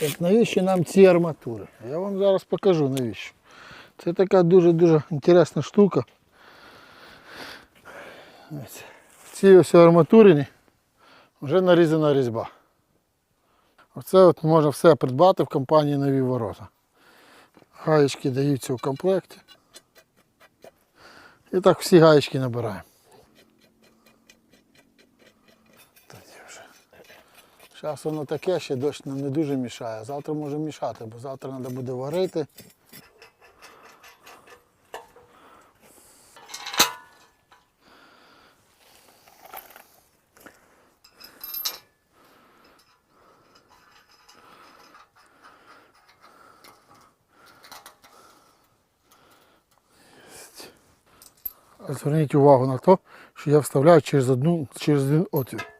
Так навіщо нам ці арматури? Я вам зараз покажу навіщо. Це така дуже-дуже інтересна штука. Цій ось арматурині вже нарізана різьба. Оце от можна все придбати в компанії Нові Ворота. Гаєчки даються в комплекті. І так всі гаєчки набираємо. Тоді вже. Зараз воно таке, ще дощ нам не дуже мішає. Завтра може мішати, бо завтра треба буде варити. Зверніть увагу на те, що я вставляю через одну через один отвір.